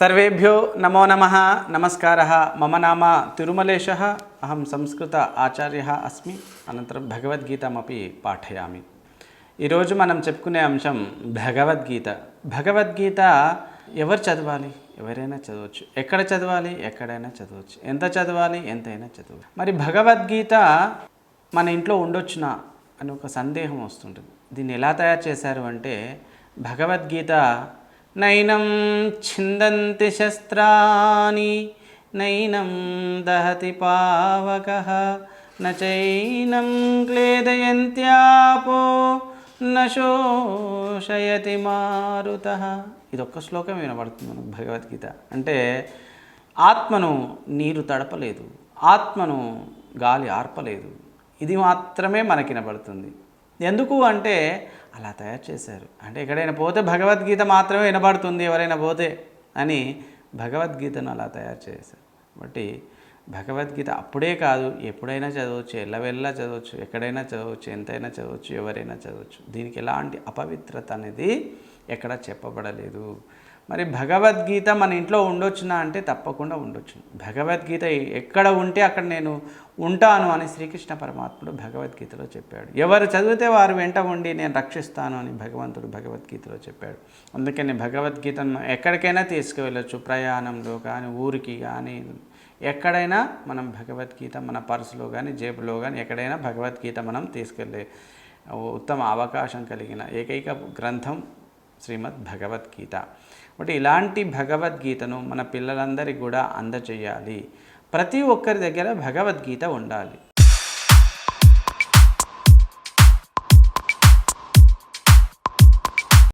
సర్వేభ్యో నమో నమ. నమస్కార. మమ నామ తిరుమలేశ. అహం సంస్కృత ఆచార్య అస్మి. అనంతరం భగవద్గీతమపి పాఠయామి. ఈరోజు మనం చెప్పుకునే అంశం భగవద్గీత. భగవద్గీత ఎవరు చదవాలి? ఎవరైనా చదవచ్చు. ఎక్కడ చదవాలి? ఎక్కడైనా చదవచ్చు. ఎంత చదవాలి? ఎంతైనా చదవచ్చు. మరి భగవద్గీత మన ఇంట్లో ఉండొచ్చునా అని ఒక సందేహం వస్తుంటుంది. దీన్ని ఎలా తయారు చేశారు అంటే భగవద్గీత నైనం ఛిందంతి శస్త్రాని నైనం దహతి పావక నైనం క్లేదయంత్యాపో నశోషయతి మారుత. ఇదొక్క శ్లోకం వినబడుతుంది మనకు భగవద్గీత. అంటే ఆత్మను నీరు తడపలేదు ఆత్మను గాలి ఆర్పలేదు. ఇది మాత్రమే మనకి వినబడుతుంది. ఎందుకు అంటే అలా తయారు చేశారు. అంటే ఎక్కడైనా పోతే భగవద్గీత మాత్రమే వినబడుతుంది ఎవరైనా పోతే అని భగవద్గీతను అలా తయారు చేశారు. కాబట్టి భగవద్గీత అప్పుడే కాదు ఎప్పుడైనా చదవచ్చు ఎల్లవెల్లా చదవచ్చు ఎక్కడైనా చదవచ్చు ఎంతైనా చదవచ్చు ఎవరైనా చదవచ్చు. దీనికి ఎలాంటి అపవిత్రత అనేది ఎక్కడ చెప్పబడలేదు. మరి భగవద్గీత మన ఇంట్లో ఉండొచ్చునా అంటే తప్పకుండా ఉండొచ్చు. భగవద్గీత ఎక్కడ ఉంటే అక్కడ నేను ఉంటాను అని శ్రీకృష్ణ పరమాత్ముడు భగవద్గీతలో చెప్పాడు. ఎవరు చదివితే వారు వెంట ఉండి నేను రక్షిస్తాను అని భగవంతుడు భగవద్గీతలో చెప్పాడు. అందుకని భగవద్గీతను ఎక్కడికైనా తీసుకువెళ్ళొచ్చు. ప్రయాణంలో కానీ ఊరికి కానీ ఎక్కడైనా మనం భగవద్గీత మన పర్సులో కానీ జేబులో కానీ ఎక్కడైనా భగవద్గీత మనం తీసుకెళ్ళే ఉత్తమ అవకాశం కలిగిన ఏకైక గ్రంథం శ్రీమద్ భగవద్గీత ఒకటి ఇలాంటి భగవద్గీతను మన పిల్లలందరికీ కూడా అందచేయాలి. ప్రతి ఒక్కరి దగ్గర భగవద్గీత ఉండాలి.